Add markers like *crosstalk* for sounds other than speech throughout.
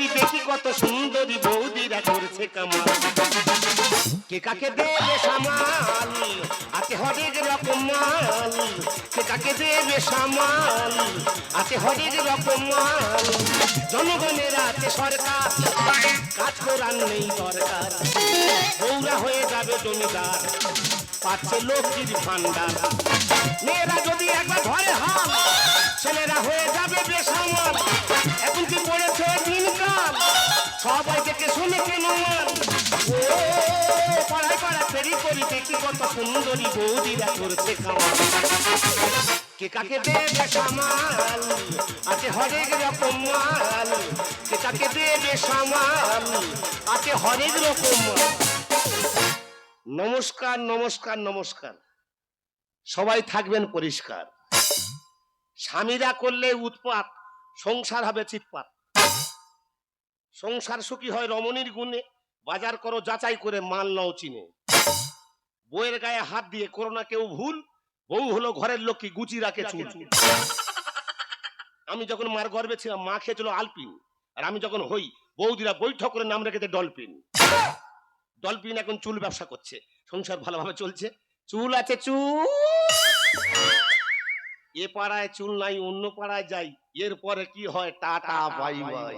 করি দেখি কত সুন্দরী বৌদিরা করছে কামাল। কে কাকে দেবে সামাল? হরেক রকম মাল। কে কাকে দেবে সামাল? হরেক রকম মাল। জনগণের আছে সরকার, কাজ করার নেই দরকার। বৌরা হয়ে যাবে জমিদার, পাচ্ছে লক্ষ্মীর ভান্ডার। মেয়েরা যদি একবার ঘরে হাল, ছেলেরা হয়ে যাবে বেসামাল। এখন কি পড়েছে সবাই দেখে শুনে কেন মান ও, পাড়ায় পাড়া ফেরি করি দেখি কত সুন্দরী বৌদিরা করছে কামাল। কে কাকে দেবে সামাল? আছে হরেক রকম মাল। কে কাকে দেবে সামাল? আছে হরেক রকম নমস্কার নমস্কার নমস্কার। সবাই থাকবেন পরিষ্কার। স্বামীরা করলে উৎপাত, সংসার হবে চিৎপাত। সংসার সুখী হয় রমণীর গুণে, বাজার করো, যাচাই করে মাল নাও চিনে। বইয়ের গায়ে হাত দিয়ে করো না কেউ ভুল, বউ হলো ঘরের লক্ষ্মী গুচি রাখে চুল। আমি যখন মার গর্বে ছিলাম, মা খেয়েছিল আলপিন। আর আমি যখন হই বৌদিরা বৈঠক করে নাম রেখেছে ডলপিন। ডলফিন এখন চুল ব্যবসা করছে, সংসার ভালোভাবে চলছে। চুল আছে চুল। এ পাড়ায় চুল নাই, অন্য পাড়ায় যাই, এরপরে কি হয়? Tata, bye bye.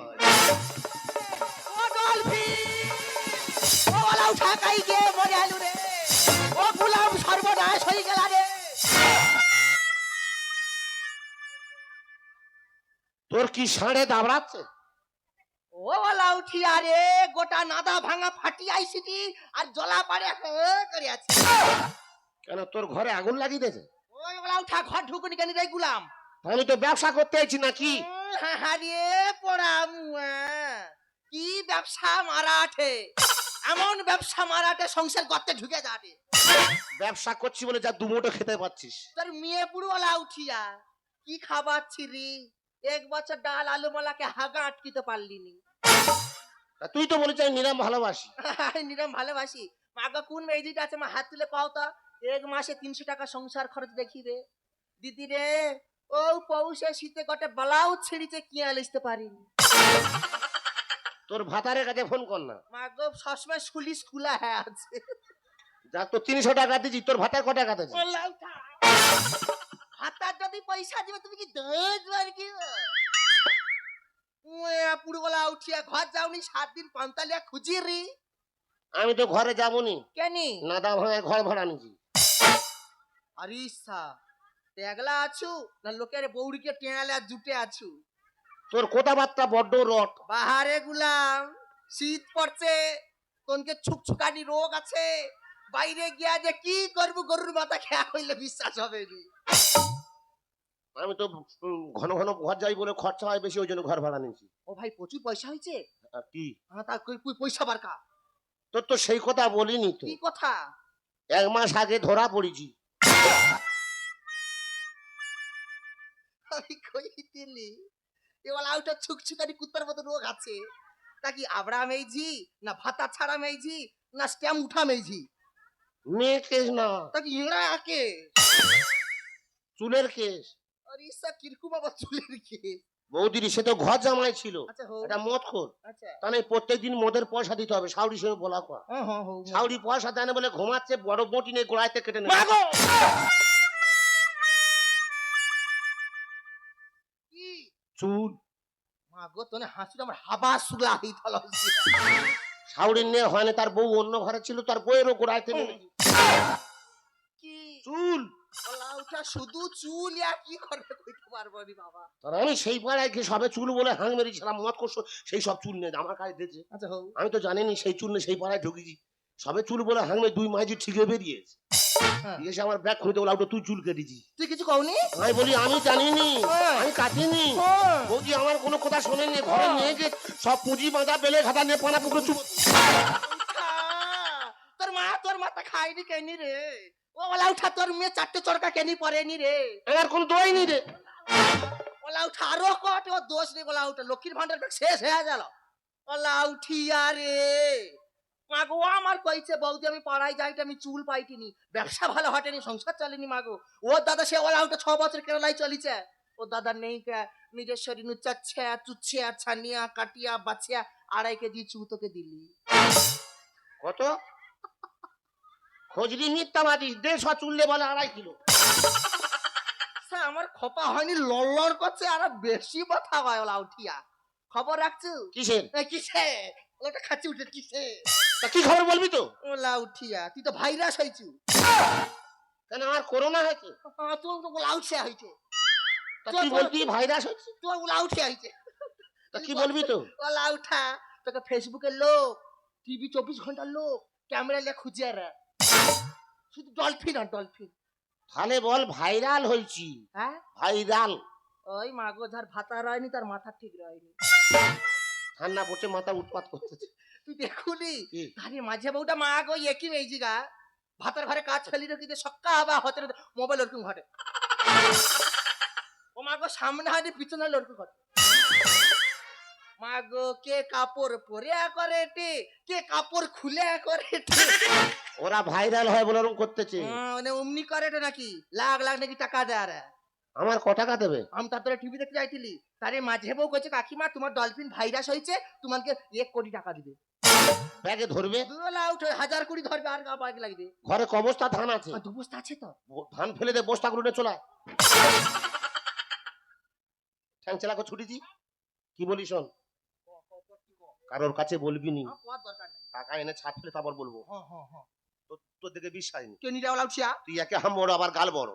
ও ও ওলাও ঠাকাই গে মরে আলু রে। ও গুলাম সর্বনাশ হয়ে গেল রে। তোর কি সাড়ে দাবড়াচ্ছে? ও ওলাও ঠিয়া রে গোটা নাদা ভাঙা ফাটি আইছিটি আর জলা পাড়ে হ্যাঁ করে আছে। কেন তোর ঘরে আগুন লাগিয়ে দিয়েছে? ওই ওলাও ঠা ঘর ঢুকুনি কেন রে গুলাম? আমি তো ব্যবসা করতে আইছি নাকি? হারিয়ে পড়াম কি ব্যবসা মারাঠে এমন ব্যবসা মারাঠে সংসার করতে ঢুকে যাবে। ব্যবসা করছি বলে যা দুমোটো খেতে পাচ্ছিস। তোর মেয়ে বুড়োলা উঠিয়া কি খাবাচ্ছি রে? এক বছর ডাল আলু মালাকে হাগা আটকিতে পারলি নি। তা তুই তো বলেছিস আমি নিরাম ভালোবাসি। *laughs* নিরম ভালোবাসি। মাগা কোন মেয়েদিটা আছে মা হাত তুলে পাও তা। এক মাসে তিনশো টাকা সংসার খরচ দেখি রে দিদি রে ও পৌষে শীতে গটে ব্লাউজ ছিঁড়িতে কি আলিসতে পারিনি? তোর ভাতারের কাছে ফোন কর না। মাগো সবসময় স্কুলি স্কুলা হ্যাঁ আছে। যা তো তিনশো টাকা দিচ্ছি তোর ভাতার ক টাকা বললাম তা। যদি পয়সা দিবে তুমি কি দোষ বার কি পুরোবেলা উঠিয়া ঘর যাওনি সাত দিন পান্তালিয়া খুঁজি রি। আমি তো ঘরে যাবনি। কেনি? নাদা ভাঙায় ঘর ভাড়া নিছি আরিসা একলা আছু না লোকের বৌড়িকে টেঁয়ালে আর জুটে আছু? তোর কথাবার্তা বড্ড রট বাহারে গুলাম শীত পড়ছে তোনকে ছুকছুকানি রোগ আছে। বাইরে গিয়া যে কি করব গরুর মাথা খেয়া হইলে বিশ্বাস হবে নি। আমি তো ঘন ঘন ঘর যাই বলে খরচা হয় বেশি ওই জন্য ঘর ভাড়া নিয়েছি। ও ভাই প্রচুর পয়সা হয়েছে? কি? হ্যাঁ তা কই কই পয়সা বারকা তোর তো সেই কথা বলিনি তো। কি কথা? এক মাস আগে ধরা পড়েছি। আমি কই দিলি? এবার ছুকছুকানি কুত্তার মতো রোগ আছে। তা কি আবরা মেইজি না ভাতা ছাড়া মেইজি না স্ট্যাম্প উঠা মেইজি মেয়ে কেস না। তা কি ইংরা আকে চুলের কেস। আরে ইসা কিরকু বাবা চুলের কি বৌদির সে তো ঘর জামাই ছিল। আচ্ছা এটা মদ খোর তাহলে প্রত্যেকদিন মদের পয়সা দিতে হবে সাউরি সঙ্গে বলা কয়া হ্যাঁ হ্যাঁ সাউরি পয়সা দেয় না বলে ঘুমাচ্ছে বড় বটি নেই গোড়াইতে কেটে নেবে। চুল। মাগো তোনে হাসি আমার হাবা সুলা হই থল সাউরির নিয়ে হয় না তার বউ অন্য ঘরে ছিল তার বউয়েরও গোড়াইতে নেবে কি? চুল। লাউটা শুধু চুল কি করবে কইতে পারব নি বাবা? আর আমি সেই পাড়ায় গিয়ে সবে চুল বলে হাং মেরেছিলাম মদ করছ সেই সব চুল নিয়ে আমার কাছে দিয়েছে। আচ্ছা আমি তো জানিনি সেই চুল নিয়ে সেই পাড়ায় ঢুকেছি। সবে চুল বলে হাং মেরে দুই মাঝি ঠিকে বেরিয়েছে। এসে আমার ব্যাগ খুঁজতে বলে তুই চুল কেটেছি তুই কিছু কওনি? আমি বলি আমি জানিনি হ্যাঁ। আমি কাটিনি। হ্যাঁ। বৌদি আমার কোনো কথা শোনেনি ঘরে নিয়ে গিয়ে সব পুঁজি বাঁধা বেলে খাতা নিয়ে পানা পুকুরে চুপ। তোর মা তোর মাথা খাইনি কেনি রে? ও ওলা উঠা তোর মেয়ে চারটে চরকা কেনি পড়েনি রে? আমার কোনো দোয়াই নেই রে। ওলা উঠা আরও কট ও দোষ রে ওলা উঠা লক্ষ্মীর ভান্ডার শেষ হয়ে গেল। ওলা উঠিয়া রে। মাগো আমার কইছে বৌদি আমি পাড়ায় যাইতে আমি চুল পাইটিনি ব্যবসা ভালো হটেনি সংসার চলেনি মাগো ও দাদা সে ওলা উঠা ছ বছর কেরালাই চলিছে। ও দাদা নেই নিজের শরীর নুচাচ্ছে চুচ্ছে ছানিয়া কাটিয়া বাছিয়া আড়াই কেজি চু তোকে দিলি। কত? খোঁজরি মিথ্যাবাদী দেড় চুললে বলে আড়াই কিলো। আমার খপা হয়নি লড়লড় করছে আর বেশি কথা হয় ওলা উঠিয়া। খবর রাখছু? কিসের? এ, কিসে ওটা খাচ্ছি উঠে কিসে তা কি খবর বলবি তো? ওলা উঠিয়া তুই তো ভাইরাস হয়েছু কেন আমার করোনা হয়েছে? হ্যাঁ, তোর তো ওলা উঠিয়া হয়েছে তা কি বলবি ভাইরাস হয়েছে? তোর ওলা উঠিয়া হয়েছে তা কি বলবি তো? ওলা উঠা তোকে ফেসবুকের লোক টিভি চব্বিশ ঘণ্টার লোক ক্যামেরা লিয়ে খুঁজে রে। শুধু ডলফিন আর ডলফিন। তাহলে বল ভাইরাল হয়েছি হ্যাঁ? ভাইরাল। ওই মাগো যার ভাতা রয়নি তার মাথা ঠিক রয়নি। ঠান্ডা পড়ছে মাথা উৎপাত করতেছে। তুই দেখুনি? কি? মাঝে বউটা মা গো একই মেয়েছি গা ভাতার ঘরে কাজ ফেলি রেখে সক্কা আবার হতে মোবাইল ওরকম ঘটে। ও মা গো সামনে হাতে পিছনে ওরকম ঘটে। মা গো কে কাপড় পরে করে টে কে কাপড় খুলে করে ওরা ভাইরাল হয় বলে ওরকম করতেছে। মানে অমনি করে নাকি? লাখ লাখ নাকি টাকা দেয় রে। আমার ক টাকা দেবে? আমি তারপরে টিভি দেখতে যাইতিলি। তারে মাঝে বউ কইছে কাকিমা তোমার ডলফিন ভাইরাস হয়েছে তোমাকে এক কোটি টাকা দিবে। ব্যাগে ধরবে? উঠে হাজার ধরবে আর গা বাইক লাগবে ঘরে ক বস্তা ধান আছে। দু বস্তা আছে তো। ধান ফেলে দে বস্তা গুলো চলা ঠ্যাং চালাকে ছুটিছি। কি বলি শোন? কারোর কাছে বলবি নি। নেই। টাকা এনে ছাপ ফেলে তারপর বলব। হ্যাঁ হ্যাঁ হ্যাঁ তোর দিকে বিশ্বাস নেই। তুই একে হাম বড় আবার গাল বড়।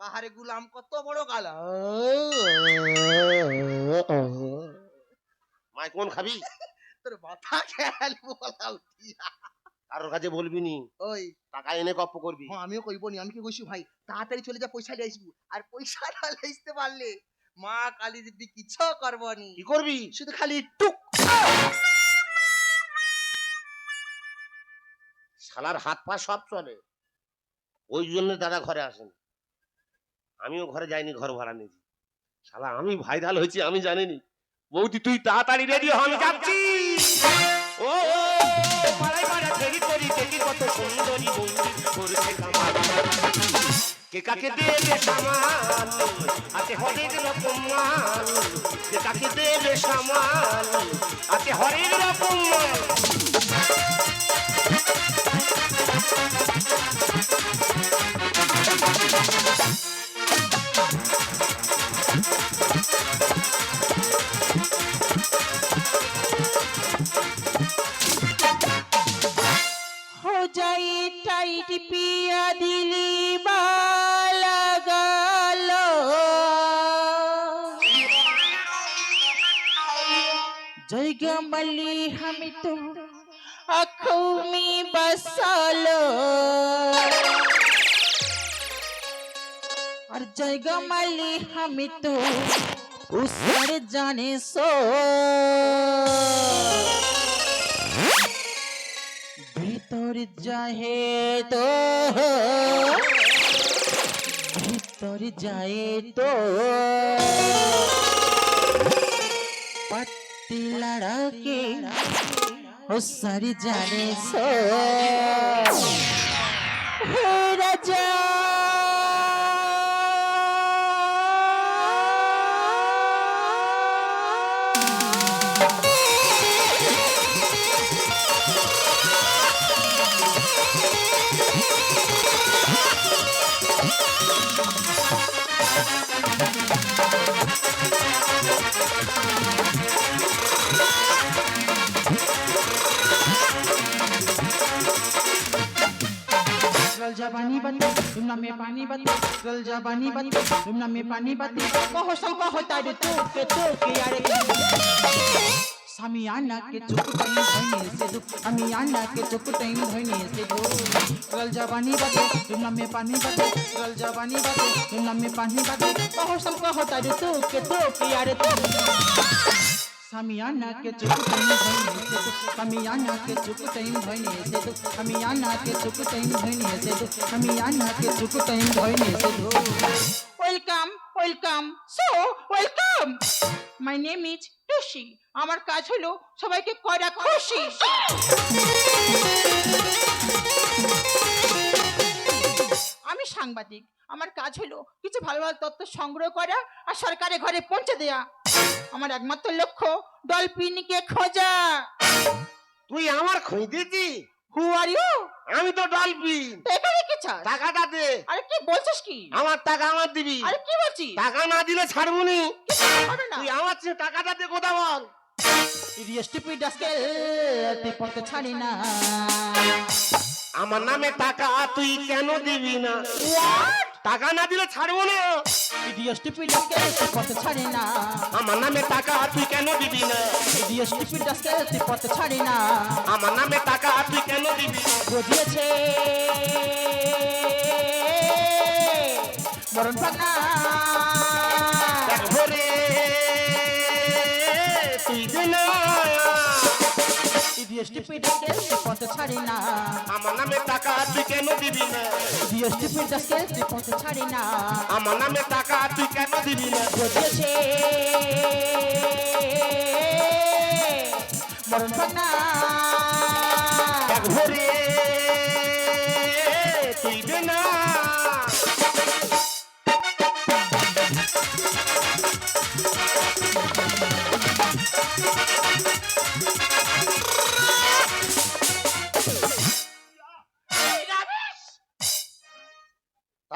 বাহারে গুলাম কত বড় গালা। মাই কোন খাবি? তোর মাথা খেয়াল বলা উঠিয়া কারোর কাছে বলবি নি? ওই। টাকা এনে গপ্প করবি? হ্যাঁ আমিও কইব নি আমি কি কইছি ভাই? তাড়াতাড়ি চলে যা পয়সা নিয়ে আসব। আর পয়সা না লাইতে পারলে মা কালী দিদি কিছু করব নি। কি করবি? শুধু খালি টুক। শালার হাত পা সব চলে। ওই জন্য দাদা ঘরে আসেন। আমিও ঘরে যাইনি ঘর ভাড়া নিয়েছি। শালা আমি ভাইরাল হয়েছি আমি জানিনি। বৌদি তুই তাড়াতাড়ি রেডি হ আমি যাচ্ছি। ও পাড়ায় পাড়ায় ফেরি করি, দেখি কত সুন্দরী বৌদি করছে কে কাকে দেবে সামাল? আছে হরেক রকম মাল। কে কাকে দেবে সামাল? আছে হরেক রকম মাল। आँखों बसलो। और जय गमली हम तो उस पर जाने सो। भीतर जाए तो भीतर जाए तो। पत्ती लड़ा के ও সারি জানিস হে রাজা। तुमना में पानी बत्ती रल जा पानी बत्ती तुमना में पानी बत्ती कहो सब कहो तारे तो के तो के यारे सामियाना के चुप टाइम धोने से दुख सामियाना के चुप टाइम धोने से दुख रल जा पानी बत्ती तुमना में पानी बत्ती रल जा पानी बत्ती तुमना में पानी बत्ती कहो सब कहो तारे तो के तो के यारे तो सामियाना के चुप टाइम धोने से दुख सामियाना के चुप टाइम धोने से दुख सामियाना के चुप टाइम धोने से दुख सामियाना के चुप टाइम धोने से दुख welcome welcome so welcome my name is টুসি আমার কাজ হলো সবাইকে করা খুশি আমি সাংবাদিক। আমার কাজ হলো কিছু ভালো ভালো তথ্য সংগ্রহ করা আর সরকারের ঘরে পৌঁছে দেয়া। আমার একমাত্র লক্ষ্য ডলফিনকে খোঁজা। তুই আমার খোঁজ দিয়েছি হু আর ইউ আমি তো ডলফিন। এখানে কি চাস? টাকাটা দে। আরে কি বলছিস কি? আমার টাকা আমার দিবি। আরে কি বলছিস? টাকা না দিলে ছাড়বুনি কিছু হবে না। তুই আমার চেয়ে টাকাটা দে কোথা বল? ইডিও স্টুপিড আজকাল তুই পড়তে ছাড়ি না। আমার নামে টাকা তুই কেন দিবি না? টাকা না দিলে ছাড়বো না। তুই ছাড়ি আমার নামে টাকা তুই কেন দিবি না? তুই ছাড়ি না আমার নামে টাকা তুই কেন দিবি বুঝিয়েছে। মরণ পাগনা দেখ তুই না ইডিও স্টুপিড আজকাল তুই পড়তে ছাড়ি না। আমার নামে টাকা তুই কেন দিবি না? তুই পড়তে ছাড়ি না। আমার নামে টাকা তুই কেন দিবি না? বুঝিয়েছে মরণ পাগনা দেখ ভরে তুই দে না।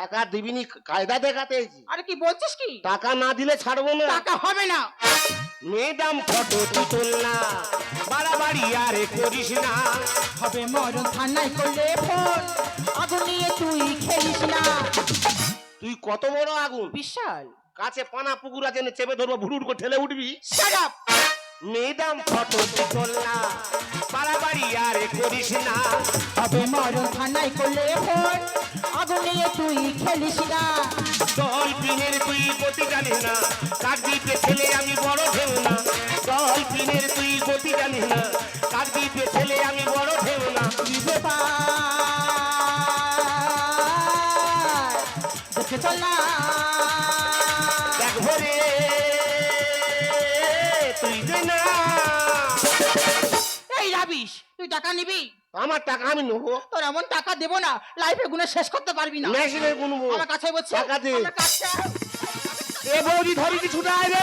টাকা দিবিনি কায়দা দেখাতে এসেছি। আরে কি বলছিস কি? টাকা না দিলে ছাড়বো না। টাকা হবে না। ম্যাডাম ফটো তুই তোল না। বাড়াবাড়ি আরে করিস না। হবে মরণ থানায় করলে ফোন আগুন নিয়ে তুই খেলিস না। তুই কত বড় আগুন? বিশাল। কাছে পানা পুকুর আছে চেপে ধরবো ভুরুর করে ঠেলে উঠবি। Up! ম্যাডাম ফটো তোল না। বাড়াবাড়ি আরে করিস না। হবে মরণ থানায় করলে ফোন আগুন নিয়ে তুই খেলিস না। ডলফিনের তুই গতি জানিস না। দ্বীপে ছেলে আমি বড় ঢেউ না। ডলফিনের তুই গতি জানিস না। দ্বীপে ছেলে আমি বড় ঢেউ না। দেখে চল না। দেখ ভরে তুই দে না। তুই টাকা নিবি? আমার টাকা আমি নেব। তোর এমন টাকা দেবো না লাইফে গুনে শেষ করতে পারবি না। মেশিনে গুনবো। আমার কাছে বলছে টাকা দে। এ বৌদি ধরি কি ছুটায় রে।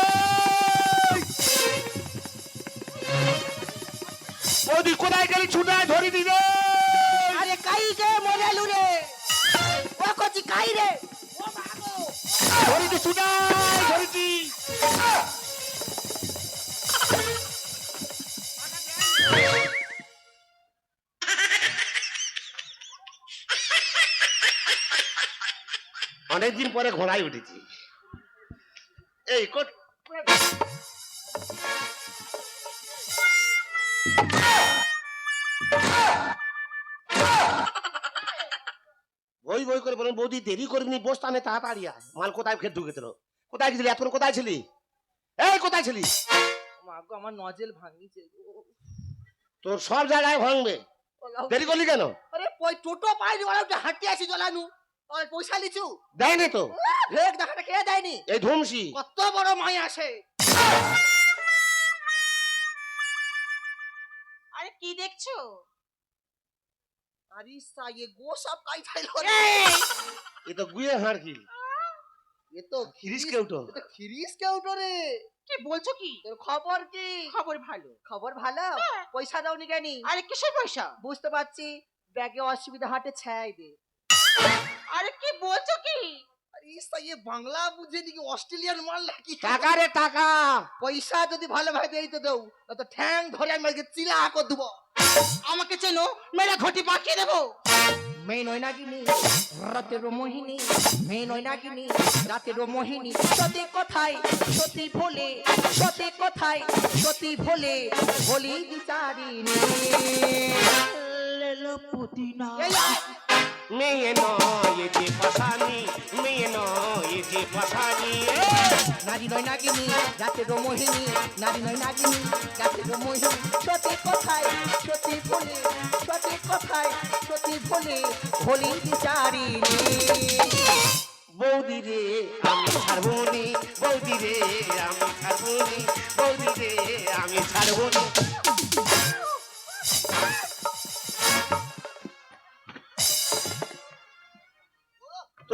বৌদি কোথায় গেলি? ছুটায় ধরি দি রে। আরে কাই গে মরেলু রে। ও কচি কাই রে। ধরি দি ছুটায় ধরি দি। অনেকদিন পরে ঘোড়ায় উঠেছি। এই কোট বই বই করে বলেন বৌদি দেরি করবিনি বসতানে তাড়াতাড়ি আয়। মাল কোথায় ফের ঢুকে দিল? কোথায় গেছিলি? এতক্ষণ কোথায় ছিলি? এই কোথায় ছিলি? আমার নজেল ভাঙিছে। তোর সব জায়গায় ভাঙবে। দেরি করলি কেন? আরে পই টোটো পাইনি ওরা হাঁটি আসি জ্বলানু ওই পয়সা লিচু। দেয়নি তো? রেক দেখাটা কে দেয়নি? এই ধুমসি। কত বড় মাই আসে আরে কি দেখছ? আরে সাইয়ে গো সব কাই খাইল এ তো গুয়ে হাড়কি এ তো খিরিস কেউটো? এ তো খিরিস কেউটো রে। কি বলছো কি? তোর খবর কি? খবর ভালো। খবর ভালো? হ্যাঁ। পয়সা দাওনি কেনি? আরে কিসের পয়সা? বুঝতে পারছি ব্যাগে অসুবিধা হাটে ছাই দে। আরে কি বলছো কি? আরে সাইয়ে বাংলা বুঝে নাকি অস্ট্রেলিয়ান মাল নাকি? টাকা রে টাকা। পয়সা যদি ভালো ভাই দেই তো দেও না তো ঠ্যাং ধরে আমি আজকে চিলা করে দেবো। আমাকে চেনো মেরা ঘটি পাকিয়ে দেবো। মেয়ে নয় নাগিনি রাতের মোহিনী। মেয়ে নয় নাগিনি রাতের মোহিনী। সতে কথায় সতী ভোলে সতে কথায় সতী ভোলে বলি বিচারিনি। লেলো পুদিনা। এই আয়। মেয়ে নয় যে পাশানি মেয়ে নয় যে পাশানি নারী নয় নাগিনী রাতের মোহিনী নারী নয় নাগিনী রাতের মোহিনী সতে কথায় সতী ভোলে সতে কথায় সতী বলি বিচারিনি। বৌদি রে আমি ছাড়বনি বৌদি রে আমি ছাড়বনি বৌদি রে আমি ছাড়বনি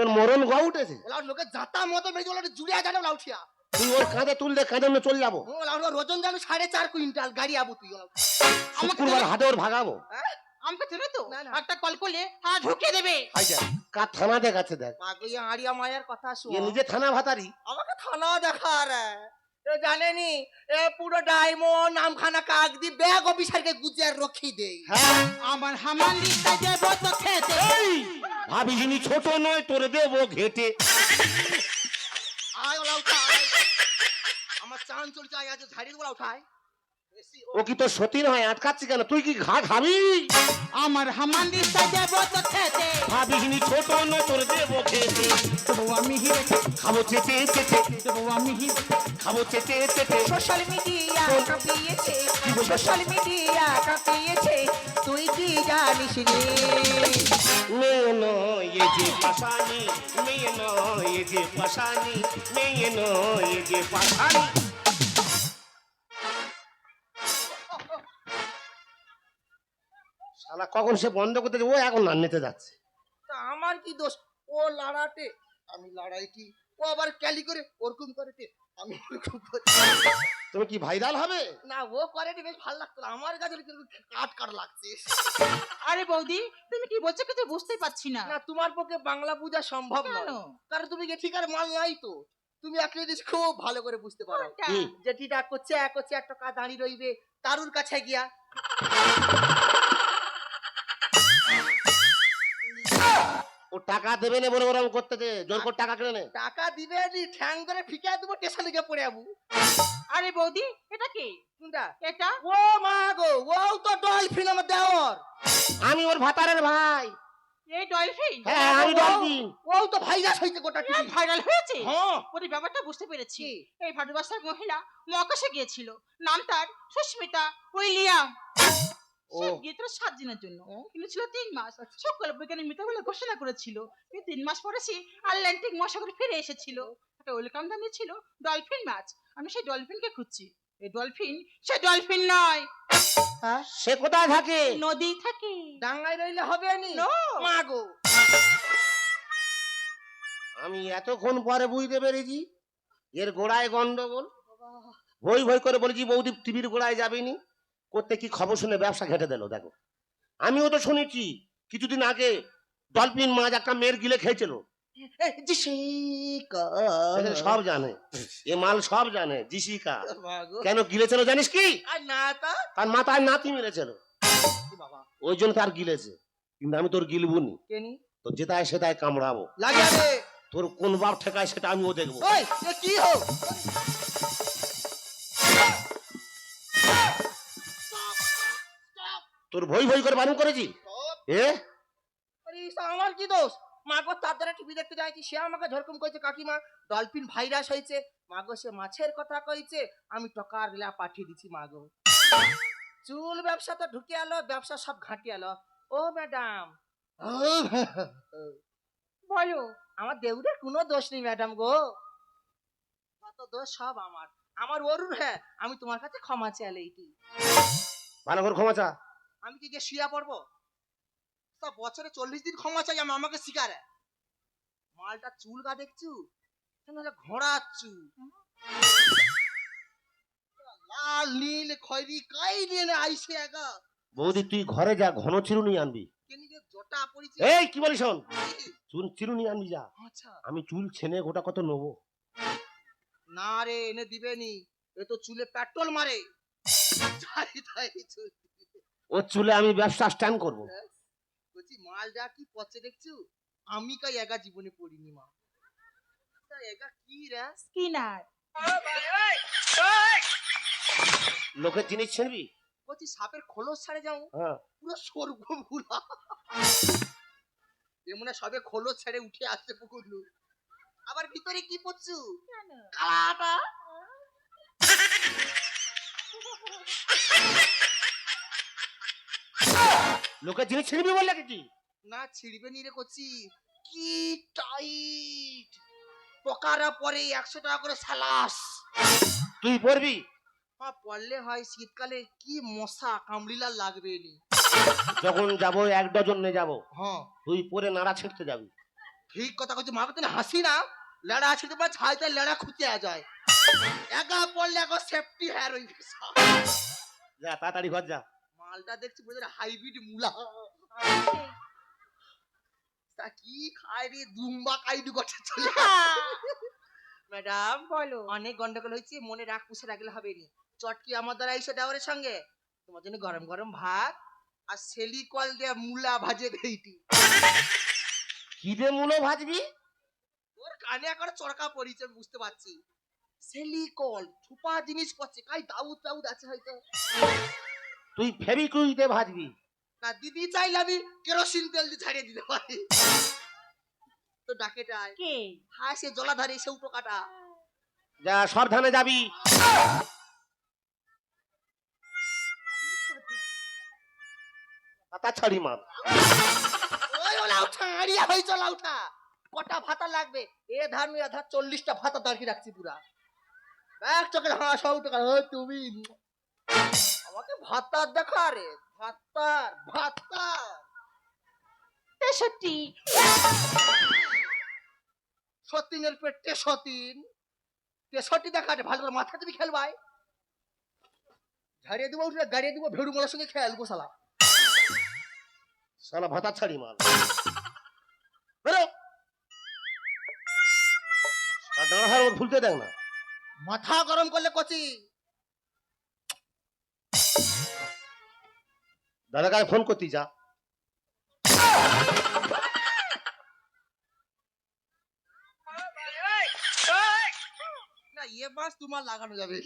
উঠেছে। ওলা লোকে যাতা মতো মেজে ওলা জুড়িয়া জানো লাউঠিয়া তুই ওর কাঁধে তুললে কাঁধে আমরা চলে যাব। জানো সাড়ে চার কুইন্টাল গাড়ি আবু তুই শুক্রবার হাতে ওর ভাগাবো। আমাকে চেনে তো। একটা কল করলে হ্যাঁ ঢুকিয়ে দেবে। কার থানা দেখাচ্ছে দেখ। পাগলি আড়িয়া মায়ের কথা এ শুন নিজে থানা ভাতারি। আমাকে থানা দেখা রে এ জানেনি? এ পুরো ডায়মন্ড নামখানা কাক দি ব্যাগ অফিসারকে গুজিয়ার রক্ষি দেই। হ্যাঁ। আমার হামালি দেব তো খেতে। এই ভাবিসিনি ছোট নয় তোরে দেবো ঘেটে। আয় ওলা উঠায় আমার চান চলছে আয় আজ ঝাড়ি ওলা উঠায় ও- কি সতীন হয় আটকাচ্ছি কেন? তুই কি ঘা খাবি আমার হামালি দেব তো খেতে। ভাবিসিনি ছোট নয় তোরে দেবো খেতে দেবো আমি হিরে। খাব চেটে চেটে। দেবো আমি হিরে। খাব চেটে চেটে। সোশ্যাল মিডিয়া কাঁপিয়েছে। সোশ্যাল মিডিয়া কাঁপিয়েছে। জানিস রে। মেয়ে নয় যে পাশানি মেয়ে নয় যে পাশানি মেয়ে নয় যে পাশানি। শালা কখন সে বন্ধ করতে? ও এখন নান্নিতে যাচ্ছে। তা আমার কি দোষ? ও লড়াটে। আমি লড়াই কি? ও আবার ক্যালি করে ওরকম করে আমি কি ভাইরাল হবে? না ও করে নি বেশ ভালো লাগতো আমার কাছে কিন্তু কাট কাট লাগছে। আরে বৌদি তুমি কি বলছো কিছু বুঝতে পারছি না। না তোমার পক্ষে বাংলা পূজা সম্ভব নয়। কারণ তুমি কি ঠিকার মাল নাই তো। তুমি একটা জিনিস খুব ভালো করে বুঝতে পারো। কোনটা? কি? করছে এক হচ্ছে এক টাকা দাঁড়িয়ে রইবে তারুর কাছে গিয়া। টাকা দেবে না বলে ওরকম করতে দে। জোর করে টাকা কেড়ে নে। টাকা দিবে নি ঠ্যাং করে ফিকা দেবো স্টেশনে গিয়ে পড়ে যাব। আরে বৌদি এটা কি? কোনটা? এটা? ও মা গো ও তো ডলফিন আমার দেওয়ার আমি ওর ভাতারের ভাই। এই ডলফিন? হ্যাঁ আমি ডলফিন। ও তো ভাইরাস হয়েছে গোটা টিভি ভাইরাল হয়েছে? হ্যাঁ। ওর ব্যাপারটা বুঝতে পেরেছি। এই ভারতবর্ষের মহিলা মহাকাশে গিয়েছিল। নাম তার সুস্মিতা উইলিয়াম। গিয়েছিল সাত দিনের জন্য? কিন্তু ছিল তিন মাস। সকল বৈজ্ঞানিক মৃত বলে ঘোষণা করেছিল। তিন মাস পরে সে আটলান্টিক মহাসাগরে ফিরে এসেছিল। একটা ওয়েলকাম জানিয়েছিল ডলফিন মাছ আমি সেই ডলফিনকে খুঁজছি। এই ডলফিন সে ডলফিন নয়। হ্যাঁ? সে কোথায় থাকে? নদী থাকে। ডাঙ্গায় রইলে হবে নি? No. মা গো। আমি এতক্ষণ পরে বুঝতে পেরেছি। এর গোড়ায় গন্ডগোল। ভই ভই করে বলেছি বৌদি টিভির গোড়ায় যাবেনি করতে কি খবর শুনে ব্যবসা ঘেটে দিল দেখো। আমিও তো শুনেছি কিছুদিন আগে ডলফিন মাছ একটা মেয়ের গিলে খেয়েছিল। সব জানে এ মাল সব জানে জিসিকা কেন গিলেছিল জানিস কি? না তার মাথায় নাতি মেরেছিল। ওই জন্য তার গিলেছে। কিন্তু আমি তোর গিলবুনি কেনি তো যেটায় সেটায় কামড়াবো। তোর কোন বাপ ঠেকায় সেটা আমিও দেখব। কি হো তোর ভই ভই করে বারণ করেছি? এ? আমার কি দোষ? মা গো তার দ্বারা টিভি দেখতে যাইছি সে আমাকে ঝরকম কইছে কাকিমা ডলফিন ভাইরাস হয়েছে মা গো সে মাছের কথা কইছে আমি টকার গিলা পাঠিয়ে দিছি মা গো। চুল ব্যবসা তো ঢুকে আলো ব্যবসা সব ঘাঁটি আলো। ও ম্যাডাম। বলো আমার দেউরের কোনো দোষ নেই ম্যাডাম গো। কত দোষ সব আমার। আমার অরুণ হ্যাঁ আমি তোমার কাছে ক্ষমা চাইলে এইটি ভালো করে ক্ষমা চা। আমি কি গিয়ে শুয়া পড়ব তা বছরে চল্লিশ দিন ক্ষমা চাই আমি আমাকে শিকারে। মালটা চুল গা দেখছু? এটা ঘোড়া লাল নীল খয়রি কাই নিয়ে নে আইসে একা? বৌদি তুই ঘরে যা ঘন চিরুনি আনবি। জটা পড়িছে এই কি বলিস শোন? চুল চিরুনি আনবি যা। আচ্ছা। আমি চুল ছেনে গোটা কত নেব? না রে এনে দিবেনি। এ তো চুলে পেট্রোল মারে। তাই চুল। ও চুলে আমি ব্যবসা স্ট্যান্ড করব। বলছি মালটা কি পচে দেখছু? আমি কাই একা জীবনে পড়িনি মা। একা কি রে? স্কিনার। লোকের জিনিস ছিনবি বলছি সাপের খোলস ছাড়ে যাও। হ্যাঁ। পুরো সরগমগুলা এমন সবে খোলস ছেড়ে উঠে আসছে পুকুরলু আবার ভিতরে কি পড়ছু? কালাটা। *laughs* লোকের জিনিস ছিনবি বললে কি না ছিড়বে নি রে করছি কি টাইট। পকারা পরে একশো টাকা করে সালাস তুই পড়বি মা পড়লে হয় শীতকালে। কি মশা কামড়িলা লাগবে নি। যখন যাব এক ডজন নিয়ে যাব। হ্যাঁ। তুই পরে নাড়া ছিঁড়তে যাবি। ঠিক কথা কইছি মাকে তুমি হাসি না। লেড়া আছে তোমার ছাইতে লেড়া খুঁজে যায়। একা পড়লে এখন সেফটি হ্যার ওই যা তাড়াতাড়ি ঘর যা। মালটা দেখছি বোঝা হাইব্রিড মুলা। তা কি খায় রে দুম্বা কাইডু কথা চলে ম্যাডাম বলো। অনেক গন্ডগোল হয়েছে মনে রাগ পুষে রাখলে হবে নি। চটকি আমার দ্বারা এসে দেওয়ারের সঙ্গে? তোমার জন্য গরম গরম ভাত আর সেলি কল দিয়ে মুলা ভাজে দেইটি কি দে মূলো ভাজবি? ওর কানে এখন চরকা পড়িছে আমি বুঝতে পারছি। সেলি কল ছুপা জিনিস পড়ছে কাই দাউদ দাউদ আছে হয়তো। তুই ফেবিকুইক দিয়ে ভাজবি। না দিদি চাইলে আমি কেরোসিন তেল দিয়ে ছাড়িয়ে দিতে পারি। তো ডাকেটায় কে? হ্যাঁ সে জলাধারে সে উটো কাটা যা সাবধানে যাবি। পাতা ছাড়ি মার। ওই ওলা উঠা আড়িয়া হয়ে চলা উঠা। কটা ভাতা লাগবে? এ ধার নিয়ে ধার চল্লিশটা ভাতা দাঁড়িয়ে রাখছি পুরা। এক চোখের হাসা উঠে তুমি। আমাকে ভাতার দেখা রে ভাতার ভাতার। তেষট্টি সতীনের পেট তেসতিন তেষট্টি দেখা রে ভালো করে মাথা তুমি খেলবাই ঝাড়িয়ে দিব উঠে গাড়িয়ে দিব ভেড়ু মালার সঙ্গে খেলব শালা। সালা ভাতা ছাড়ি মার বেরো। ভুলতে দেখ না। মাথা গরম করলে কচি। দাদা কাছে ফোন করতি যা। না বাস তোমার লাগানো যাবে।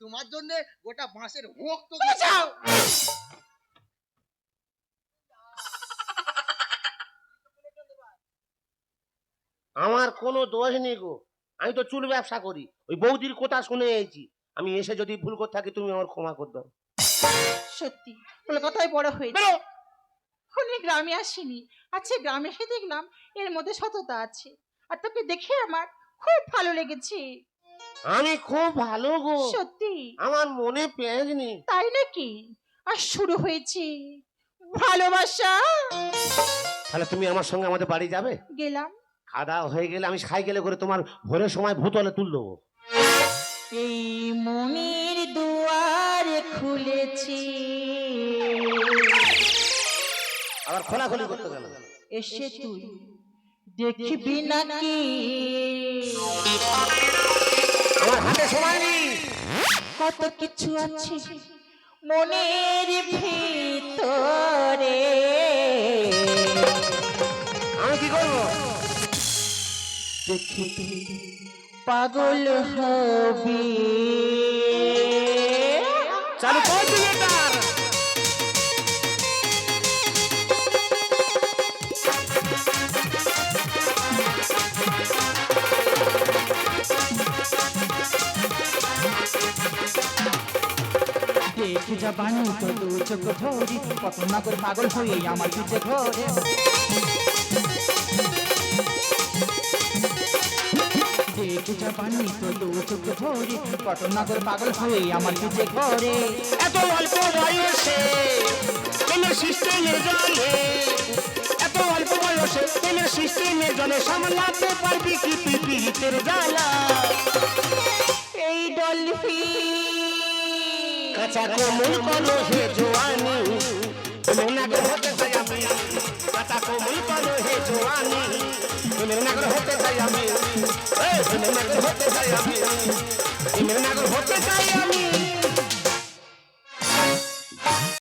তোমার জন্য গোটা বাঁশের হোক তো যাও আমার কোনো দোষ নেই গো। আমি তো চুল ব্যবসা করি। ওই বৌদির কথা শুনে এসেছি আমি এসে যদি ভুল করে থাকি তুমি আমার ক্ষমা করে দাও। সত্যি। কলকাতায় বড় হয়েছে। বেরো। গ্রামে আসিনি। আচ্ছা গ্রামে এসে দেখলাম এর মধ্যে সততা আছে। আর তোকে দেখে আমার খুব ভালো লেগেছে। আমি খুব ভালো গো। সত্যি? আমার মনে পেঁয়াজ নেই। তাই নাকি? আর শুরু হয়েছে। ভালোবাসা। তাহলে তুমি আমার সঙ্গে আমাদের বাড়ি যাবে? গেলাম। খাওয়া দাওয়া হয়ে গেলে আমি সাইকেলে করে তোমার ভোরের সময় ভূতলে তুল দেবো। এই মনের দুয়ার খুলেছি। আবার খোলাখুলি করতে গেল। এসে তুই দেখবি নাকি? আমার হাতে সময় নেই। কত কিছু আছে মনের ভিতরে। আমি কি করব? দেখি পাগল হবি। চালু কর দিলে তার দেখে যাবানি তো দু চোখ ভরি কত না করে পাগল হয়ে আমার পিছে ঘরে না করে পাগল হয়ে আমার পিছে ঘরে এত অল্প বয়সে প্রেমের সিস্টেমে জলে। এত অল্প বয়সে প্রেমের সিস্টেমে জলে সামলাতে পারবি কি পিপিতের জ্বালা? এই ডলফি কাঁচা কোমল হে জোয়ানি তুমি নাগর হতে চাই আমি। কাঁচা কোমল হে জোয়ানি। তুমি নাগর হতে চাই আমি। তুমি নাগর হতে চাই আমি। তুমি নাগর হতে চাই আমি।